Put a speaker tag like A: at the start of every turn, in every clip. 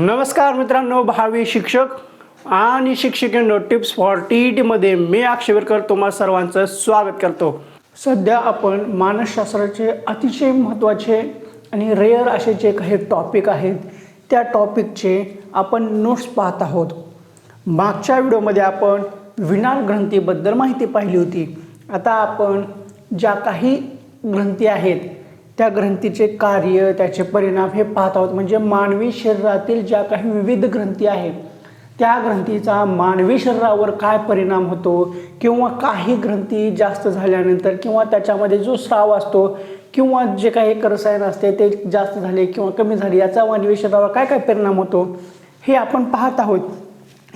A: नमस्कार मित्रांनो भावी शिक्षक आणि शिक्षिकेनो टिप्स फॉर टी ई टीमध्ये मी अक्षयवरकर तुम्हा सर्वांचं स्वागत करतो. सध्या आपण मानसशास्त्राचे अतिशय महत्त्वाचे आणि रेअर असे जे काही टॉपिक आहेत त्या टॉपिकचे आपण नोट्स पाहत आहोत. मागच्या व्हिडिओमध्ये आपण विनाल ग्रंथीबद्दल माहिती पाहिली होती. आता आपण ज्या काही ग्रंथी आहेत त्या ग्रंथीचे कार्य त्याचे परिणाम हे पाहत आहोत. म्हणजे मानवी शरीरातील ज्या काही विविध ग्रंथी आहेत त्या ग्रंथीचा मानवी शरीरावर काय परिणाम होतो किंवा काही ग्रंथी जास्त झाल्यानंतर किंवा त्याच्यामध्ये जो स्राव असतो किंवा जे काही एक रसायन असते ते जास्त झाले किंवा कमी झाले याचा मानवी शरीरावर काय काय परिणाम होतो हे आपण पाहत आहोत.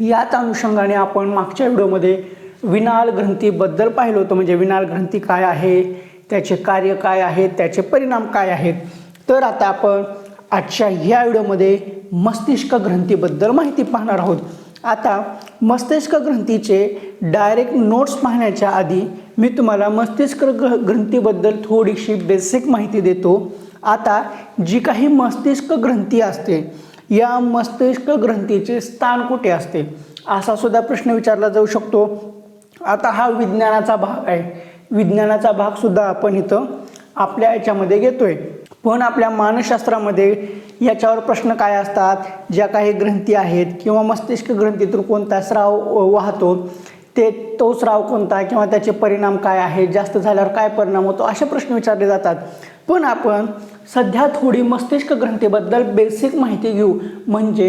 A: याच अनुषंगाने आपण मागच्या व्हिडिओमध्ये विनाल ग्रंथीबद्दल पाहिलं होतं. म्हणजे विनाल ग्रंथी काय आहे त्याचे कार्य काय आहेत त्याचे परिणाम काय आहेत. तर आता आपण आजच्या ह्या व्हिडिओमध्ये मस्तिष्क ग्रंथीबद्दल माहिती पाहणार आहोत. आता मस्तिष्क ग्रंथीचे डायरेक्ट नोट्स पाहण्याच्या आधी मी तुम्हाला मस्तिष्क ग्र ग्रंथीबद्दल थोडीशी बेसिक माहिती देतो. आता जी काही मस्तिष्क ग्रंथी असते या मस्तिष्क ग्रंथीचे स्थान कुठे असते? असा सुद्धा प्रश्न विचारला जाऊ शकतो. आता हा विज्ञानाचा भाग आहे. विज्ञानाचा भागसुद्धा आपण इथं आपल्या याच्यामध्ये घेतोय. पण आपल्या मानसशास्त्रामध्ये याच्यावर प्रश्न काय असतात? ज्या काही ग्रंथी आहेत किंवा मस्तिष्क ग्रंथीतून कोणता स्राव वाहतो ते तो स्राव कोणता किंवा त्याचे परिणाम काय आहेत जास्त झाल्यावर काय परिणाम होतो असे प्रश्न विचारले जातात. पण आपण सध्या थोडी मस्तिष्क ग्रंथीबद्दल बेसिक माहिती घेऊ. म्हणजे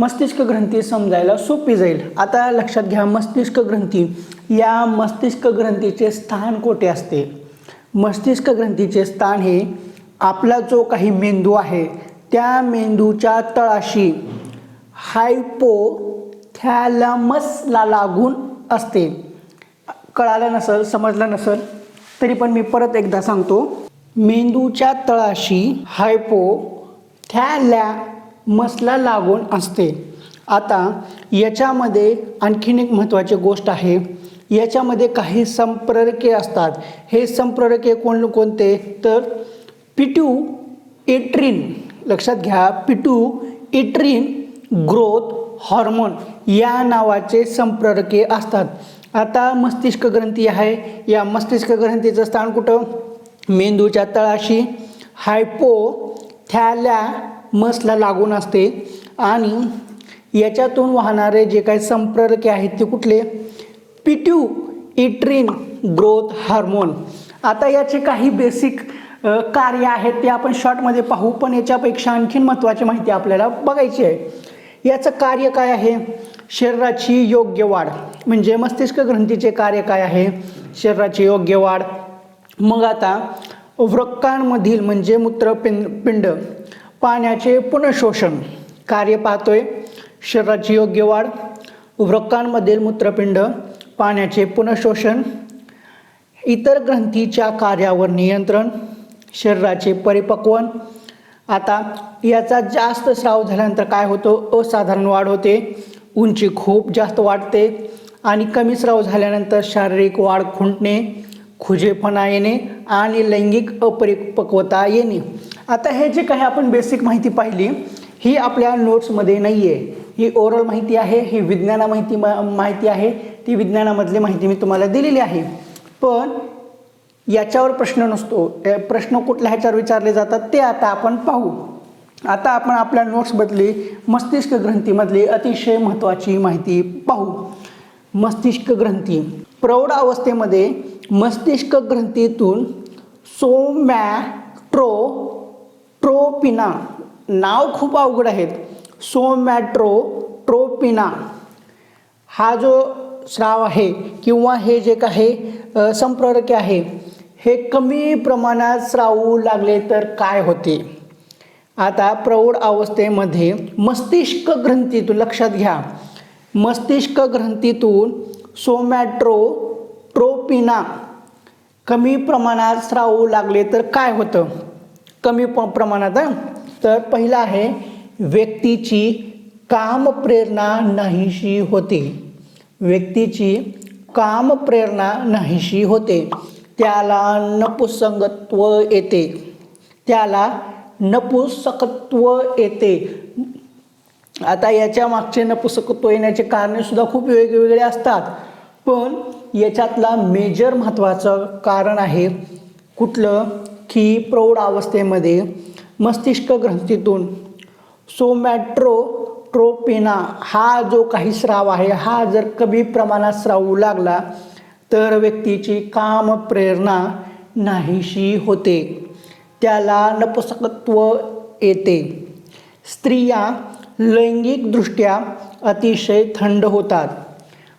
A: मस्तिष्क ग्रंथी समजायला सोपी जाईल. आता लक्षात घ्या मस्तिष्क ग्रंथी या मस्तिष्क ग्रंथीचे स्थान कोठे असते? मस्तिष्क ग्रंथीचे स्थान हे आपला जो काही मेंदू आहे त्या मेंदूच्या तळाशी हायपोथॅलमसला लागून असते. कळालं नसेल समजलं नसेल तरी पण मी परत एकदा सांगतो. मेंदूच्या तळाशी हायपो मसला लागून असते. आता याच्यामध्ये आणखीन एक महत्त्वाची गोष्ट आहे. याच्यामध्ये काही संप्रेरके असतात. हे संप्रेरके कोण कोणते? तर पिटू एट्रिन. लक्षात घ्या पिटू एट्रिन ग्रोथ हॉर्मोन या नावाचे संप्रेरके असतात. आता मस्तिष्क ग्रंथी आहे. या मस्तिष्क ग्रंथीचं स्थान कुठं? मेंदूच्या तळाशी. हायपो मसला लागून असते. आणि याच्यातून वाहणारे जे काही संप्रेरके आहेत ते कुठले? पिट्यू इट्रिन ग्रोथ हार्मोन आता याचे काही बेसिक कार्य आहेत ते आपण शॉर्टमध्ये पाहू पण याच्यापेक्षा आणखीन महत्त्वाची माहिती आपल्याला बघायची आहे. याचं कार्य काय आहे? शरीराची योग्य वाढ. म्हणजे मस्तिष्क ग्रंथीचे कार्य काय आहे? शरीराची योग्य वाढ. मग आता वृक्कांमधील म्हणजे मूत्रपिंड पिंड. पाण्याचे पुनर्शोषण कार्य पाहतोय शरीराची योग्य वाढ वृक्कांमधील मूत्रपिंड पाण्याचे पुनर्शोषण इतर ग्रंथीच्या कार्यावर नियंत्रण शरीराचे परिपक्वन आता याचा जास्त स्राव झाल्यानंतर काय होतो? असाधारण वाढ होते. उंची खूप जास्त वाढते आणि कमी स्राव झाल्यानंतर शारीरिक वाढ खुंटणे खुजेपणा येणे आणि लैंगिक अपरिपक्वता येणे. आता हे जे काही आपण बेसिक माहिती पाहिली ही आपल्या नोट्समध्ये नाही आहे ही ओरल माहिती आहे ही विज्ञाना माहिती माहिती आहे ती विज्ञानामधली माहिती मी तुम्हाला दिलेली आहे. पण याच्यावर प्रश्न नसतो. प्रश्न कुठल्या ह्याच्यावर विचारले जातात ते आता आपण पाहू. आता आपण आपल्या नोट्समधली मस्तिष्क ग्रंथीमधली अतिशय महत्त्वाची माहिती पाहू. मस्तिष्क ग्रंथी. प्रौढ अवस्थेमध्ये मस्तिष्क ग्रंथीतून सोमॅट्रो ट्रोपिना. नाव खूप अवघड आहेत. सोमॅट्रो ट्रोपिना. हा जो स्राव आहे किंवा हे जे काही संप्रेरके आहे हे कमी प्रमाणात स्रावू लागले तर काय होते? आता प्रौढ अवस्थेमध्ये मस्तिष्क ग्रंथीतून लक्षात घ्या. मस्तिष्क ग्रंथीतून सोमॅट्रो ट्रोपिना कमी प्रमाणात स्रावू लागले तर काय होतं? कमी प प्रमाणात तर पहिलं आहे व्यक्तीची कामप्रेरणा नाहीशी होते. व्यक्तीची कामप्रेरणा नाहीशी होते. त्याला नपुसंगत्व येते. त्याला नपुसकत्व येते. आता याच्या मागचे नपुसकत्व येण्याचे कारणेसुद्धा खूप वेगवेगळे असतात. पण याच्यातला मेजर महत्त्वाचं कारण आहे कुठलं? की प्रौढ अवस्थेमध्ये मस्तिष्क ग्रंथीतून सोमॅट्रोट्रोपिना हा जो काही स्राव आहे हा जर कमी प्रमाणात स्रावू लागला तर व्यक्तीची काम प्रेरणा नाहीशी होते. त्याला नपुसकत्व येते. स्त्रिया लैंगिकदृष्ट्या अतिशय थंड होतात.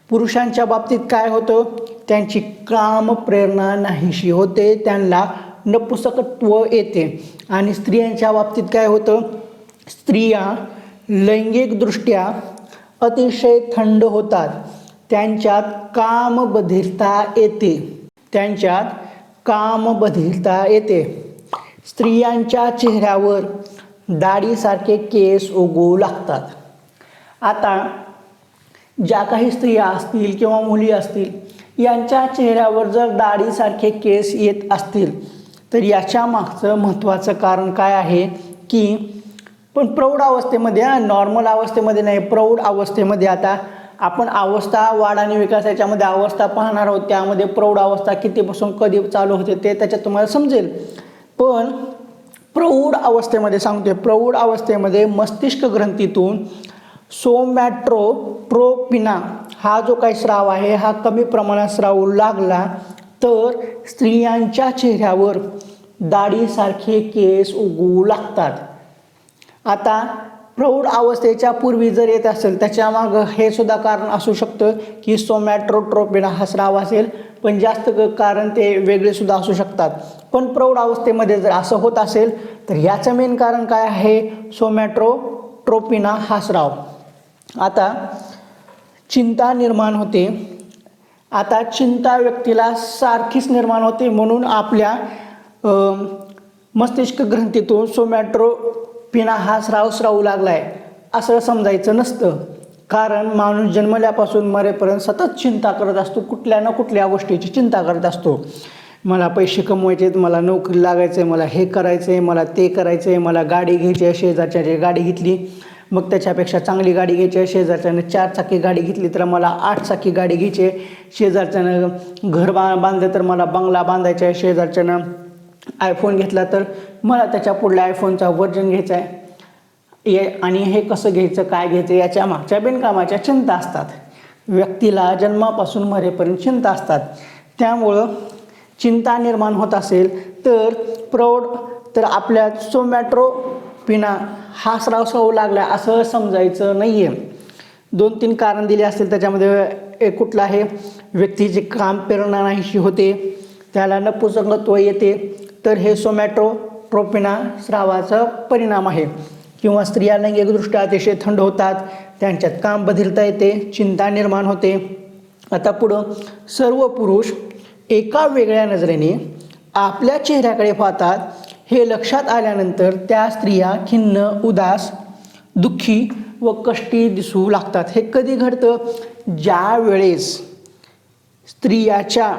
A: पुरुषांच्या बाबतीत काय होतं? त्यांची काम प्रेरणा नाहीशी होते त्यांना नपुसकत्व येते. आणि स्त्रियांच्या बाबतीत काय होतं? स्त्रिया लैंगिकदृष्ट्या अतिशय थंड होतात. त्यांच्यात कामबधिरता येते. त्यांच्यात कामबधिरता येते. स्त्रियांच्या चेहऱ्यावर दाढीसारखे केस उगवू लागतात. आता ज्या काही स्त्रिया असतील किंवा मुली असतील यांच्या चेहऱ्यावर जर दाढीसारखे केस येत असतील तर याच्या मागचं महत्त्वाचं कारण काय आहे की पण प्रौढ अवस्थेमध्ये नॉर्मल अवस्थेमध्ये नाही प्रौढ अवस्थेमध्ये आता आपण अवस्था वाढ आणि विकास याच्यामध्ये अवस्था पाहणार आहोत. त्यामध्ये प्रौढ अवस्था कितीपासून कधी चालू होते ते त्याच्यात तुम्हाला समजेल. पण प्रौढ अवस्थेमध्ये सांगतोय प्रौढ अवस्थेमध्ये मस्तिष्क ग्रंथीतून सोमॅट्रोट्रोपिना हा जो काही स्राव आहे हा कमी प्रमाणात स्राव लागला तर स्त्रियांच्या चेहऱ्यावर दाढीसारखे केस उगवू लागतात. आता प्रौढ अवस्थेच्या पूर्वी जर येत असेल त्याच्यामागं हे सुद्धा कारण असू शकतं की सोमॅट्रोट्रोपिना हा स्राव असेल पण जास्त क- कारण ते वेगळे सुद्धा असू शकतात. पण प्रौढ अवस्थेमध्ये जर असं होत असेल तर याचं मेन कारण काय आहे? सोमॅट्रोट्रोपिना हा स्राव. आता चिंता निर्माण होते. आता चिंता व्यक्तीला सारखीच निर्माण होते म्हणून आपल्या मस्तिष्क ग्रंथीतून सोमॅट्रोपिना हा स्राव स्रावू लागला आहे असं समजायचं नसतं. कारण माणूस जन्मल्यापासून मरेपर्यंत सतत चिंता करत असतो कुठल्या ना कुठल्या गोष्टीची चिंता करत असतो. मला पैसे कमवायचे आहेत मला नोकरी लागायचं आहे मला हे करायचं आहे मला ते करायचं आहे मला गाडी घ्यायची आहे जे गाडी घेतली. मग त्याच्यापेक्षा चांगली गाडी घ्यायची आहे शेजारच्यानं चार चाकी गाडी घेतली तर मला आठ चाकी गाडी घ्यायची आहे. शेजारच्यानं घर बा बांधलं तर मला बंगला बांधायचा आहे. शेजारच्यानं आयफोन घेतला तर मला त्याच्या पुढल्या आयफोनचा वर्जन घ्यायचा आहे. ये आणि हे कसं घ्यायचं काय घ्यायचं याच्या मागच्या बिनकामाच्या चिंता असतात. व्यक्तीला जन्मापासून मरेपर्यंत चिंता असतात. त्यामुळं चिंता निर्माण होत असेल तर प्रौढ तर आपल्या सोमॅट्रोपिना हा स्राव होऊ लागला असं समजायचं नाही आहे दोन तीन कारण दिले असतील त्याच्यामध्ये एक कुठलं आहे? व्यक्तीचे काम प्रेरणा नाहीशी होते त्याला नपुसंगत्व येते. तर हे सोमॅट्रोट्रोपिना स्रावाचा परिणाम आहे. किंवा स्त्रिया लैंगिकदृष्ट्या अतिशय थंड होतात त्यांच्यात काम बधिरता येते चिंता निर्माण होते. आता पुढं सर्व पुरुष एका वेगळ्या नजरेने आपल्या चेहऱ्याकडे पाहतात हे लक्षात आल्यानंतर त्या स्त्रिया खिन्न उदास दुःखी व कष्टी दिसू लागतात. हे कधी घडतं? ज्या वेळेस स्त्रियाच्या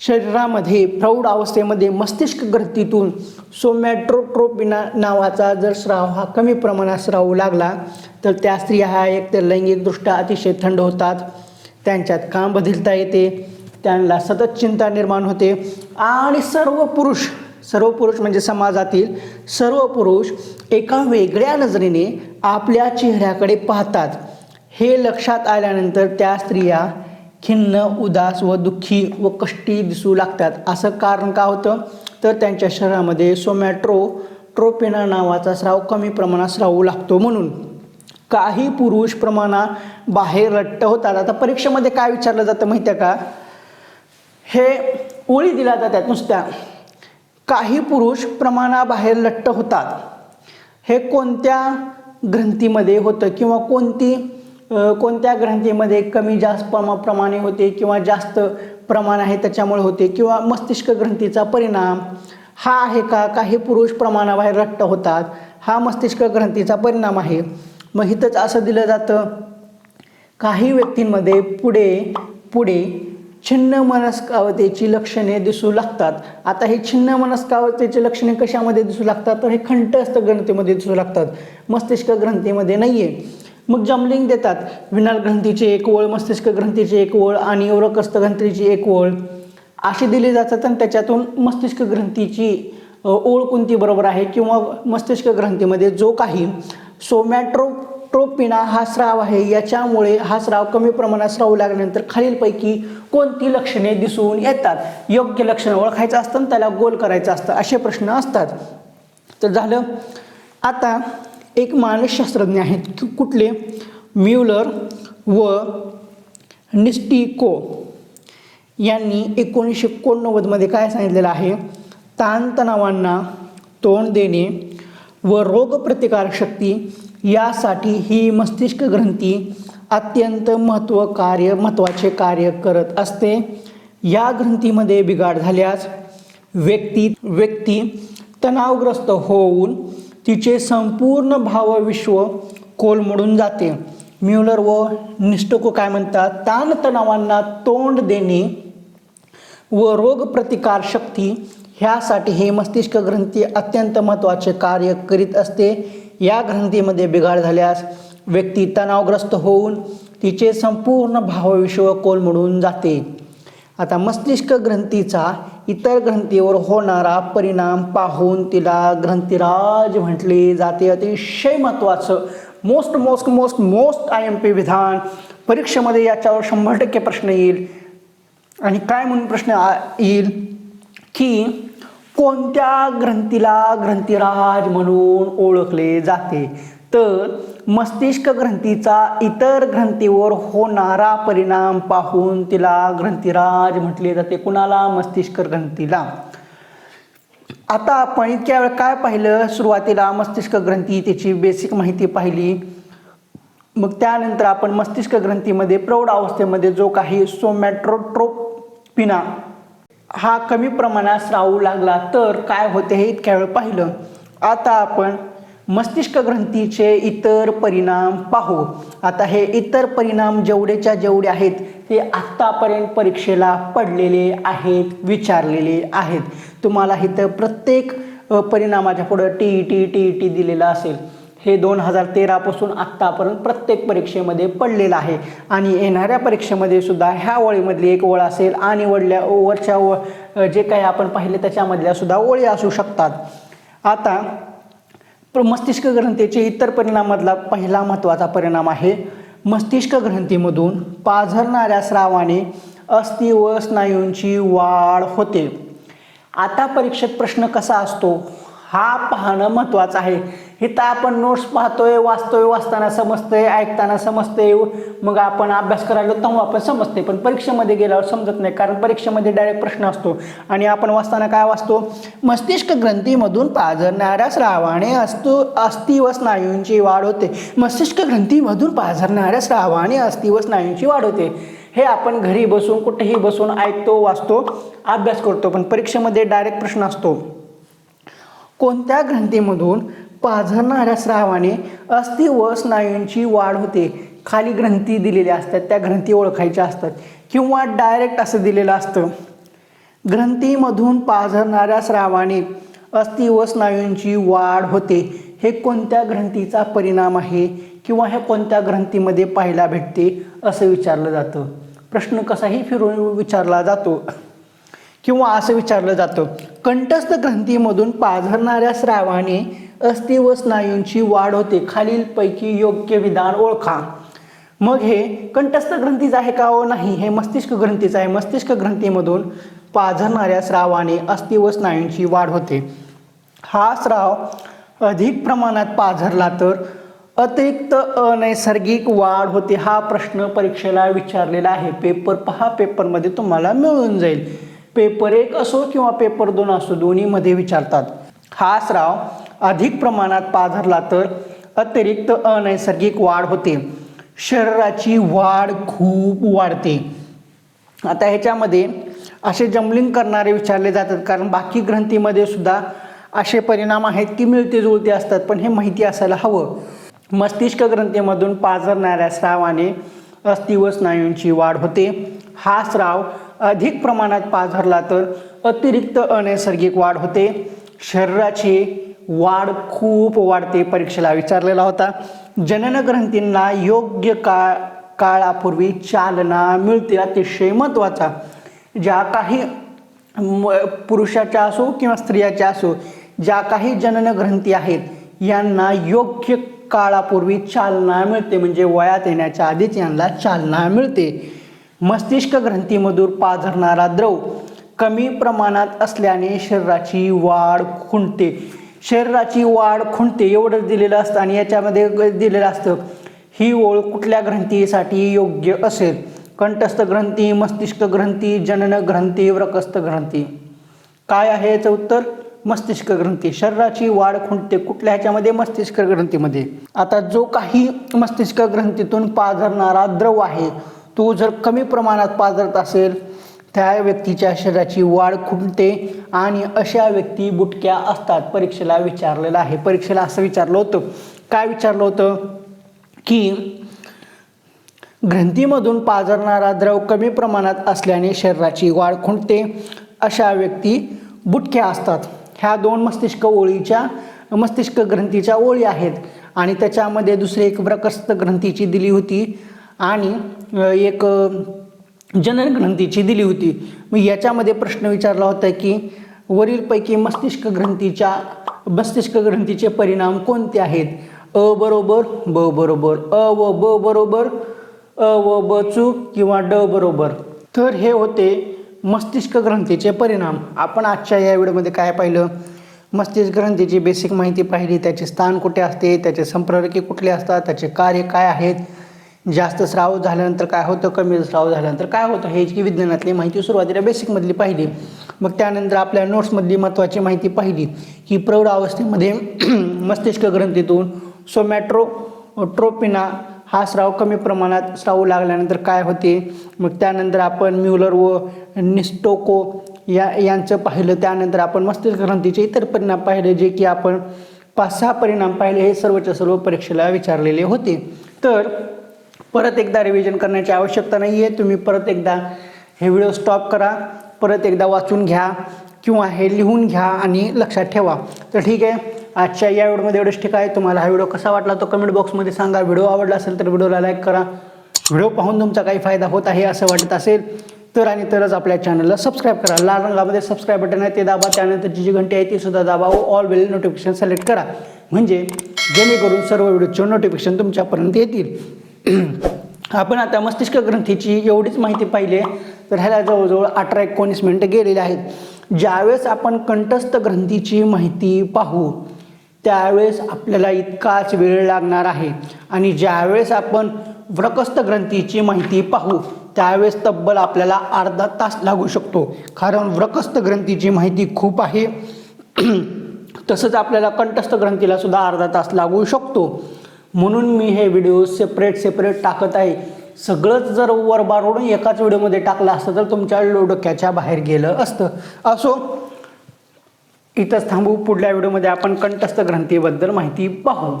A: शरीरामध्ये प्रौढ अवस्थेमध्ये मस्तिष्क ग्रंथीतून सोमॅट्रोट्रोपिना नावाचा जर स्राव हा कमी प्रमाणात स्रावू लागला तर त्या स्त्रिया ह्या एक तर लैंगिकदृष्ट्या अतिशय थंड होतात त्यांच्यात काम बदलता येते त्यांना सतत चिंता निर्माण होते आणि सर्व पुरुष सर्व पुरुष म्हणजे समाजातील सर्व पुरुष एका वेगळ्या नजरेने आपल्या चेहऱ्याकडे पाहतात. हे लक्षात आल्यानंतर त्या स्त्रिया खिन्न उदास व दुःखी व कष्टी दिसू लागतात. असं कारण का होतं? तर त्यांच्या शरीरामध्ये सोमॅट्रो ट्रोपेना नावाचा स्राव कमी प्रमाणात स्रावू लागतो म्हणून. काही पुरुष प्रमाणा बाहेर रट्ट होतात. आता परीक्षेमध्ये काय विचारलं जातं माहिती आहे का? हे ओळी दिल्या जातात नुसत्या. काही पुरुष प्रमाणाबाहेर लट्ट होतात. हे कोणत्या ग्रंथीमध्ये होतं किंवा कोणती कोणत्या ग्रंथीमध्ये कमी जास्त प्रमा प्रमाणे होते किंवा जास्त प्रमाण आहे त्याच्यामुळे होते किंवा मस्तिष्क ग्रंथीचा परिणाम हा आहे का? काही पुरुष प्रमाणाबाहेर रट्ट होतात हा मस्तिष्क ग्रंथीचा परिणाम आहे. मग इथंच असं दिलं जातं. काही व्यक्तींमध्ये पुढे पुढे छिन्न मनस्कावतेची लक्षणे दिसू लागतात. आता हे छिन्न मनस्कावतेची लक्षणे कशामध्ये दिसू लागतात? तर हे कंठस्थ ग्रंथीमध्ये दिसू लागतात. मस्तिष्क ग्रंथीमध्ये नाही आहे मग जमलिंग देतात. विनाल ग्रंथीची एक ओळ मस्तिष्क ग्रंथीची एक ओळ आणि उरकस्थ ग्रंथीची एक ओळ अशी दिली जातात आणि त्याच्यातून मस्तिष्क ग्रंथीची ओळ कोणती बरोबर आहे? किंवा मस्तिष्क ग्रंथीमध्ये जो काही ट्रोपिना हा स्राव आहे. याच्यामुळे हा स्राव कमी प्रमाणात स्राव लागल्यानंतर खालीलपैकी कोणती लक्षणे दिसून येतात? योग्य लक्षणं ओळखायचं असतं आणि त्याला गोल करायचं असतं असे प्रश्न असतात. तर झालं आता एक मानसशास्त्रज्ञ आहेत. कुठले? म्युलर व निस्टिको यांनी एकोणीसशे एकोणनव्वदमध्ये काय सांगितलेलं आहे? ताणतणावांना तोंड देणे व रोगप्रतिकारशक्ती यासाठी ही मस्तिष्क ग्रंथी अत्यंत महत्त्व कार्य महत्त्वाचे कार्य करत असते. या ग्रंथीमध्ये बिघाड झाल्यास व्यक्ती व्यक्ती तणावग्रस्त होऊन तिचे संपूर्ण भावविश्व कोलमडून जाते. म्युलर व निष्ठको काय म्हणतात? ताणतणावांना तोंड देणे व रोगप्रतिकार शक्ती ह्यासाठी हे मस्तिष्क ग्रंथी अत्यंत महत्त्वाचे कार्य करीत असते. या ग्रंथीमध्ये बिघाड झाल्यास व्यक्ती तणावग्रस्त होऊन तिचे संपूर्ण भावविश्व कोलमडून जाते. आता मस्तिष्क ग्रंथीचा इतर ग्रंथीवर होणारा परिणाम पाहून तिला ग्रंथिराज म्हटले जाते. अतिशय महत्त्वाचं. Most most most most I M P विधान परीक्षेमध्ये याच्यावर शंभर टक्के प्रश्न येईल. आणि काय म्हणून प्रश्न आ- येईल? की कोणत्या ग्रंथीला ग्रंथिराज म्हणून ओळखले जाते? तर मस्तिष्क ग्रंथीचा इतर ग्रंथीवर होणारा परिणाम पाहून तिला ग्रंथिराज म्हटले जाते. कुणाला? मस्तिष्क ग्रंथीला. आता आपण इतक्या वेळ काय पाहिलं? सुरुवातीला मस्तिष्क ग्रंथी त्याची बेसिक माहिती पाहिली. मग त्यानंतर आपण मस्तिष्क ग्रंथीमध्ये प्रौढ अवस्थेमध्ये जो काही सोमॅट्रोट्रोपिना हा कमी प्रमाणात राहू लागला तर काय होते हे इतक्या वेळ पाहिलं. आता आपण मस्तिष्क ग्रंथीचे इतर परिणाम पाहू. आता हे इतर परिणाम जेवढेच्या जेवढे आहेत ते आत्तापर्यंत परीक्षेला पडलेले आहेत विचारलेले आहेत. तुम्हाला इथं प्रत्येक परिणामाच्या पुढं T E T T E T दिलेलं असेल. हे दोन हजार तेरापासून आत्तापर्यंत प्रत्येक परीक्षेमध्ये पडलेलं आहे. आणि येणाऱ्या परीक्षेमध्ये सुद्धा ह्या ओळीमधली एक ओळ असेल आणि वडल्या वरच्या ओळ जे काही आपण पाहिले त्याच्यामधल्या सुद्धा ओळी असू शकतात. आता प्र- मस्तिष्क ग्रंथीचे इतर परिणामातला पहिला महत्त्वाचा परिणाम आहे. मस्तिष्क ग्रंथीमधून पाझरणाऱ्या स्रावाने अस्थि व स्नायूंची वाढ होते. आता परीक्षेत प्रश्न कसा असतो? हा पाहणं महत्त्वाचं आहे. इथं आपण नोट्स पाहतोय वाचतोय वाचताना समजतंय ऐकताना समजतंय. मग आपण अभ्यास करायला तेव्हा आपण समजते पण परीक्षेमध्ये गेल्यावर समजत नाही कारण परीक्षेमध्ये डायरेक्ट प्रश्न असतो. आणि आपण वाचताना काय वाचतो? मस्तिष्क ग्रंथीमधून पाझरणाऱ्या श्रावाने असतो अस्थि व स्नायूंची वाढ होते. मस्तिष्क ग्रंथीमधून पाझरणाऱ्या श्रावाने अस्थि व स्नायूंची वाढ होते. हे आपण घरी बसून कुठेही बसून ऐकतो वाचतो अभ्यास करतो. पण परीक्षेमध्ये डायरेक्ट प्रश्न असतो. कोणत्या ग्रंथीमधून पाझरणाऱ्या स्रावाने अस्थि व स्नायूंची वाढ होते. खाली ग्रंथी दिलेल्या असतात त्या ग्रंथी ओळखायच्या असतात किंवा डायरेक्ट असं दिलेलं असतं. ग्रंथीमधून पाझरणाऱ्या स्रावाने अस्थि व स्नायूंची वाढ होते. हे कोणत्या ग्रंथीचा परिणाम आहे किंवा हे कोणत्या ग्रंथीमध्ये पाहायला भेटते असं विचारलं जातं. प्रश्न कसाही फिरून विचारला जातो. किंवा असं विचारलं जातं. कंठस्थ ग्रंथीमधून पाझरणाऱ्या स्रावाने अस्थि व स्नायूंची वाढ होते. खालीलपैकी योग्य विधान ओळखा. मग हे कंठस्थ ग्रंथीचं आहे का ओ नाही. हे मस्तिष्क ग्रंथीचं आहे. मस्तिष्क ग्रंथीमधून पाझरणाऱ्या स्रावाने अस्थि व स्नायूंची वाढ होते. हा स्राव अधिक प्रमाणात पाझरला तर अतिरिक्त अनैसर्गिक वाढ होते हा प्रश्न परीक्षेला विचारलेला आहे. पेपर पहा. पेपरमध्ये तुम्हाला मिळून जाईल. पेपर एक असो किंवा पेपर दोन असो दोन्हीमध्ये विचारतात. हा स्राव अधिक प्रमाणात पाझरला तर अतिरिक्त अनैसर्गिक वाढ होते. शरीराची वाढ खूप वाढते. आता ह्याच्यामध्ये असे जम्बलिंग करणारे विचारले जातात कारण बाकी ग्रंथीमध्ये सुद्धा असे परिणाम आहेत की मिळते जुळते असतात पण हे माहिती असायला हवं. मस्तिष्क ग्रंथीमधून पाझरणाऱ्या स्रावाने अस्थि व स्नायूंची वाढ होते. हा स्राव अधिक प्रमाणात पाझरला तर अतिरिक्त अनैसर्गिक वाढ होते. शरीराची वाढ खूप वाढते परीक्षेला विचारलेला होता. जनन ग्रंथींना योग्य काळ काळापूर्वी चालना मिळते अतिशय महत्त्वाचा. ज्या काही म- पुरुषाच्या असो किंवा स्त्रियाच्या असो ज्या काही जनन ग्रंथी आहेत यांना योग्य काळापूर्वी चालना मिळते. म्हणजे वयात येण्याच्या आधीच यांना चालना मिळते. मस्तिष्क ग्रंथीमधून पाझरणारा द्रव कमी प्रमाणात असल्याने शरीराची वाढ खुंटते. शरीराची वाढ खुंटते एवढंच दिलेलं असतं आणि याच्यामध्ये ग- दिलेलं असतं ही ओळ कुठल्या ग्रंथीसाठी योग्य असेल? कंठस्थ ग्रंथी मस्तिष्क ग्रंथी जनन ग्रंथी व्रकस्थ ग्रंथी? काय आहे याचं उत्तर? मस्तिष्क ग्रंथी. शरीराची वाढ खुंटते कुठल्या ह्याच्यामध्ये? मस्तिष्क ग्रंथीमध्ये. आता जो काही मस्तिष्क ग्रंथीतून पाझरणारा द्रव आहे तो जर कमी प्रमाणात पाझरत असेल त्या व्यक्तीच्या शरीराची वाढ खुंटते आणि अशा व्यक्ती बुटक्या असतात. परीक्षेला विचारलेलं आहे. परीक्षेला असं विचारलं होतं. काय विचारलं होतं? की ग्रंथीमधून पाझरणारा द्रव कमी प्रमाणात असल्याने शरीराची वाढ खुंटते. अशा व्यक्ती बुटक्या असतात. ह्या दोन मस्तिष्क ओळीच्या मस्तिष्क ग्रंथीच्या ओळी आहेत आणि त्याच्यामध्ये दुसरी एक प्रकस्त ग्रंथीची दिली होती आणि एक जननग्रंथीची जनन ग्रंथीची दिली होती. मग याच्यामध्ये प्रश्न विचारला होता की वरीलपैकी मस्तिष्क ग्रंथीच्या मस्तिष्क ग्रंथीचे परिणाम कोणते आहेत? अ बरोबर ब बरोबर अ व ब बरोबर अ व ब चूक किंवा ड बरोबर. तर हे होते मस्तिष्क ग्रंथीचे परिणाम. आपण आजच्या या व्हिडिओमध्ये काय पाहिलं? मस्तिष्क ग्रंथीची बेसिक माहिती पाहिली. त्याचे स्थान कुठे असते? त्याचे संप्ररके कुठले असतात? त्याचे कार्य काय आहेत? जास्त स्राव झाल्यानंतर काय होतं? कमी स्राव झाल्यानंतर काय होतं? हे जी विज्ञानातली माहिती सुरुवातीला बेसिकमधली पाहिली. मग त्यानंतर आपल्या नोट्समधली महत्त्वाची माहिती पाहिली. की प्रौढ अवस्थेमध्ये मस्तिष्क ग्रंथीतून सोमॅट्रो ट्रोपिना हा स्राव कमी प्रमाणात स्राव लागल्यानंतर काय होते? मग त्यानंतर आपण म्युलर व निस्टोको या यांचं पाहिलं. त्यानंतर आपण मस्तिष्क ग्रंथीचे इतर परिणाम पाहिले जे की आपण पाच सहा परिणाम पाहिले हे सर्वच्या सर्व परीक्षेला विचारलेले होते. तर परत एकदा रिव्हिजन करण्याची आवश्यकता नाही आहे तुम्ही परत एकदा हे व्हिडिओ स्टॉप करा. परत एकदा वाचून घ्या किंवा हे लिहून घ्या आणि लक्षात ठेवा. तर ठीक आहे. आजच्या या व्हिडिओमध्ये एवढंच ठीक आहे. तुम्हाला हा व्हिडिओ कसा वाटला तो कमेंट बॉक्समध्ये सांगा. व्हिडिओ आवडला असेल तर व्हिडिओला लाईक करा. व्हिडिओ पाहून तुमचा काही फायदा होत आहे असं वाटत असेल तर आणि तरच आपल्या चॅनलला सबस्क्राईब करा. लाल रंगामध्ये सबस्क्राईब बटन आहे ते दाबा. त्यानंतर जी घंटी आहे ती सुद्धा दाबा व ऑल बेल नोटिफिकेशन सिलेक्ट करा. म्हणजे जेणेकरून सर्व व्हिडिओचे नोटिफिकेशन तुमच्यापर्यंत येतील. आपण आता मस्तिष्क ग्रंथीची एवढीच माहिती पाहिली तर ह्याला जवळजवळ अठरा एकोणीस मिनटं गेलेले आहेत. ज्यावेळेस आपण कंठस्थ ग्रंथीची माहिती पाहू त्यावेळेस आपल्याला इतकाच वेळ लागणार आहे. आणि ज्यावेळेस आपण व्रकस्थ ग्रंथीची माहिती पाहू त्यावेळेस तब्बल आपल्याला अर्धा तास लागू शकतो. कारण व्रकस्थ ग्रंथीची माहिती खूप आहे. तसंच आपल्याला कंठस्थ ग्रंथीला सुद्धा अर्धा तास लागू शकतो. म्हणून मी हे व्हिडिओ सेपरेट सेपरेट टाकत आहे. सगळंच जर वरबारोडून एकाच व्हिडिओमध्ये टाकलं असतं तर तुमच्या डोक्याच्या बाहेर गेलं असतं. असो इथंच थांबू. पुढल्या व्हिडिओमध्ये आपण कंठस्थ ग्रंथीबद्दल माहिती पाहू.